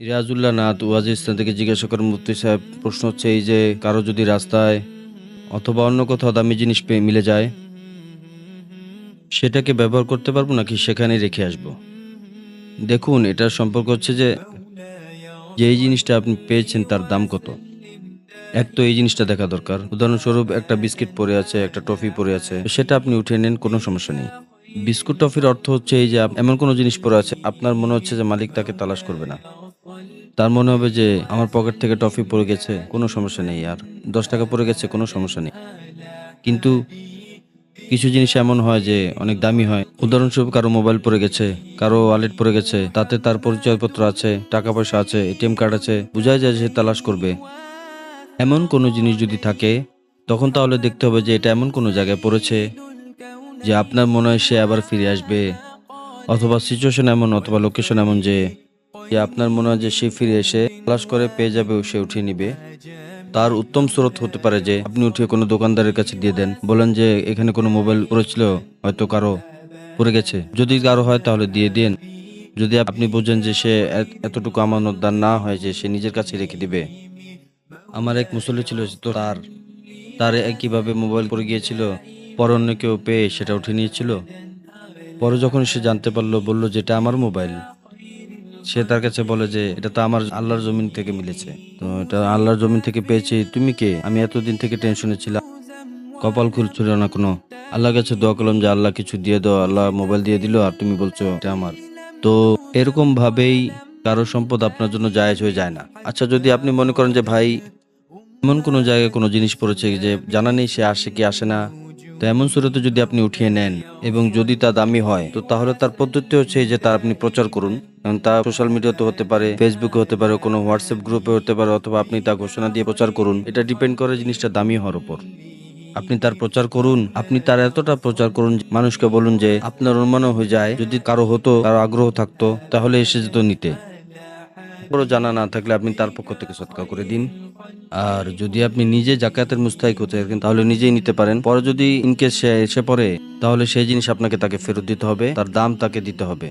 রিয়াজুল্লাহ নাথ ওয়াজিস্তান থেকে জিজ্ঞাসা করেন, মুফতি সাহেব, প্রশ্ন হচ্ছে এই যে কারও যদি রাস্তায় অথবা অন্য কোথাও দামি জিনিস পেয়ে মিলে যায়, সেটাকে ব্যবহার করতে পারব নাকি সেখানে রেখে আসব? দেখুন, এটার সম্পর্ক হচ্ছে যে যে এই জিনিসটা আপনি পেয়েছেন তার দাম কত? এক তো এই জিনিসটা দেখা দরকার। উদাহরণস্বরূপ একটা বিস্কিট পরে আছে, একটা টফি পরে আছে, সেটা আপনি উঠিয়ে নেন, কোনো সমস্যা নেই। বিস্কুট, টফির অর্থ হচ্ছে এই যে এমন কোনো জিনিস পড়ে আছে, আপনার মনে হচ্ছে যে মালিক তাকে তালাশ করবে না। তার মনে হবে যে আমার পকেট থেকে টফি পড়ে গেছে, কোনো সমস্যা নেই আর। দশ টাকা পড়ে গেছে, কোনো সমস্যা নেই। কিন্তু কিছু জিনিস এমন হয় যে অনেক দামি হয়। উদাহরণস্বরূপ কারও মোবাইল পড়ে গেছে, কারও ওয়ালেট পড়ে গেছে, তাতে তার পরিচয়পত্র আছে, টাকা পয়সা আছে এটিএম কার্ড আছে, বোঝাই যায় সে তালাশ করবে। এমন কোনো জিনিস যদি থাকে, তখন তাহলে দেখতে হবে যে এটা এমন কোনো জায়গায় পড়েছে যে আপনার মনে হয় সে আবার ফিরে আসবে। অথবা সিচুয়েশন এমন, অথবা লোকেশন এমন যে যে আপনার মনে হয় যে সে ফিরে এসে তালাশ করে পেয়ে যাবে সে উঠিয়ে নিবে। তার উত্তম স্রোত হতে পারে যে আপনি উঠিয়ে কোনো দোকানদারের কাছে দিয়ে দেন। বলেন যে এখানে কোনো মোবাইল পড়েছিল, হয়তো কারও পড়ে গেছে। যদি কারও হয় তাহলে দিয়ে দিন। যদি আপনি বোঝেন যে সে এত- এতটুকু আমানতদার না হয় যে সে নিজের কাছে রেখে দিবে। আমার এক মুসল্লি ছিল তো তার তার একইভাবে মোবাইল পড়ে গিয়েছিল, পর অন্য কেউ পেয়ে সেটা উঠে নিয়েছিল। পরে যখন সে জানতে পারল, বলল যেটা আমার মোবাইল সে তার কাছে বলে যে, এটা তো আমার আল্লাহর জমিন থেকে মিলেছে। তো এটা আল্লাহর জমিন থেকে পেয়েছি। তুমি কে? আমি এতদিন থেকে টেনশনে ছিলাম। কপাল খুলছিল না কোনো। আল্লাহর কাছে দোয়া করলাম যে, আল্লাহ কিছু দিয়ে দাও। আল্লাহ মোবাইল দিয়ে দিল আর তুমি বলছো, এটা আমার। তো এরকম ভাবেই কারও সম্পদ আপনার জন্য জায়েজ হয়ে যায় না। আচ্ছা যদি আপনি মনে করেন যে, ভাই, এমন কোনো জায়গায় কোনো জিনিস পড়েছে যে, জানা নেই সে আসে কি আসে না? এমন সুরতে যদি আপনি উঠিয়ে নেন এবং যদি তা দামি হয়, তো তাহলে তার পদ্ধতি হচ্ছে যে তার আপনি প্রচার করুন। কারণ তা সোশ্যাল মিডিয়াতে হতে পারে, ফেসবুকে হতে পারে, কোনো হোয়াটসঅ্যাপ গ্রুপে হতে পারে, অথবা আপনি তা ঘোষণা দিয়ে প্রচার করুন। এটা ডিপেন্ড করে জিনিসটা দামি হওয়ার উপর। আপনি তার প্রচার করুন। আপনি তার এতটা প্রচার করুন মানুষকে বলুন যে, আপনার অনুমানও হয়ে যায়, যদি কারও হতো, কারও আগ্রহ থাকতো, তাহলে এসে যেত নিতে। পুরো জানা না থাকলে আপনি তার পক্ষ থেকে সৎকার করে দিন। আর যদি আপনি নিজে জাকাতের মুস্তাহিক হতে থাকেন, তাহলে নিজেই নিতে পারেন। পরে যদি ইনকেস সে এসে পড়ে, তাহলে সেই জিনিস আপনাকে তাকে ফেরত দিতে হবে, তার দাম তাকে দিতে হবে।